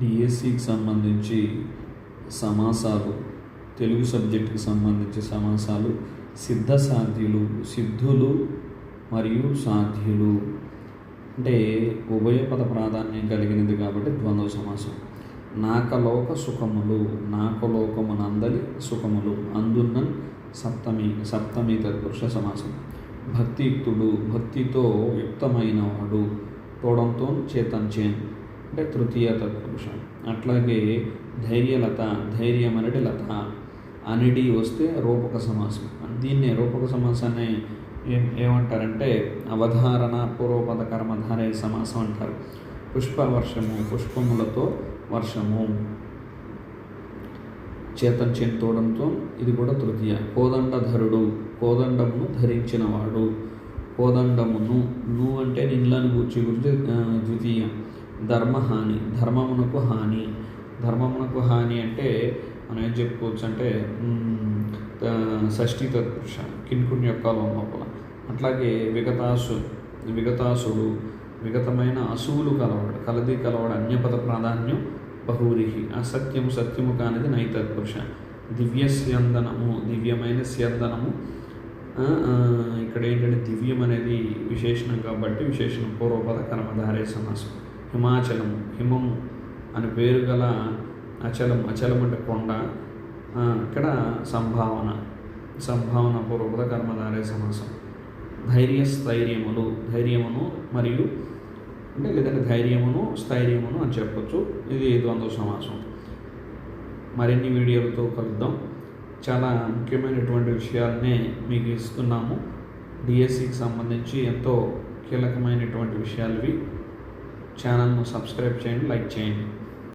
డిఎస్సికి సంబంధించి సమాసాలు తెలుగు సబ్జెక్టుకి సంబంధించి సమాసాలు సిద్ధ సాధ్యులు సిద్ధులు మరియు సాధ్యులు. అంటే ఉభయపద ప్రాధాన్యం కలిగినది కాబట్టి ద్వంద్వ సమాసం. నాకలోక సుఖములు నాకలోకమునందలి సుఖములు అందున్న సప్తమి సప్తమి తత్పురుష సమాసం. భక్తియుక్తుడు భక్తితో యుక్తమైన వాడు తోడంతో చేతంచేన్ అంటే తృతీయ తత్పురుషం. అట్లాగే ధైర్యలత ధైర్యం అనేది లత అనిడి వస్తే రూపక సమాసం. దీన్నే రూపక సమాసాన్ని ఏం ఏమంటారంటే అవధారణ పూర్వపద కర్మధారయ సమాసం అంటారు. పుష్ప వర్షము పుష్పములతో వర్షము. చేతం చెంతోడంతో ఇది కూడా తృతీయ. కోదండధరుడు కోదండమును ధరించినవాడు. కోదండమును ను అంటే నిన్లను గూర్చి గురించి ద్వితీయం ద్వితీయ. ధర్మహాని ధర్మమునకు హాని. ధర్మమునకు హాని అంటే మనం ఏం చెప్పుకోవచ్చు అంటే షష్ఠీ తత్పురుష కిన్కుని యొక్క లోపల. అట్లాగే విగతాసు విగతాసుడు విగతమైన అసువులు కలవాడు కలది కలవాడు అన్యపద ప్రాధాన్యం బహూరిహి. అసత్యము సత్యము కానిది నైతత్పురుష దివ్య స్యందనము దివ్యమైన స్యందనము. ఇక్కడ ఏంటంటే దివ్యం అనేది విశేషణం కాబట్టి విశేషణం పూర్వపద కర్మధారే సమాసం హిమాచలము హిమం అని పేరు గల అచలం అచలం అంటే కొండ. ఇక్కడ సంభావన సంభావన పూర్వపద కర్మధారే సమాసం. ధైర్య స్థైర్యములు ధైర్యమును మరియు అంటే లేదంటే ధైర్యమును స్థైర్యమును అని చెప్పొచ్చు. ఇది ద్వంద్వ సమాసం. మరిన్ని వీడియోలతో కలుద్దాం. చాలా ముఖ్యమైనటువంటి విషయాలనే మీకు ఇస్తున్నాము. డిఎస్సికి సంబంధించి ఎంతో కీలకమైనటువంటి విషయాలు ఇవి. ఛానల్ను సబ్స్క్రైబ్ చేయండి లైక్ చేయండి.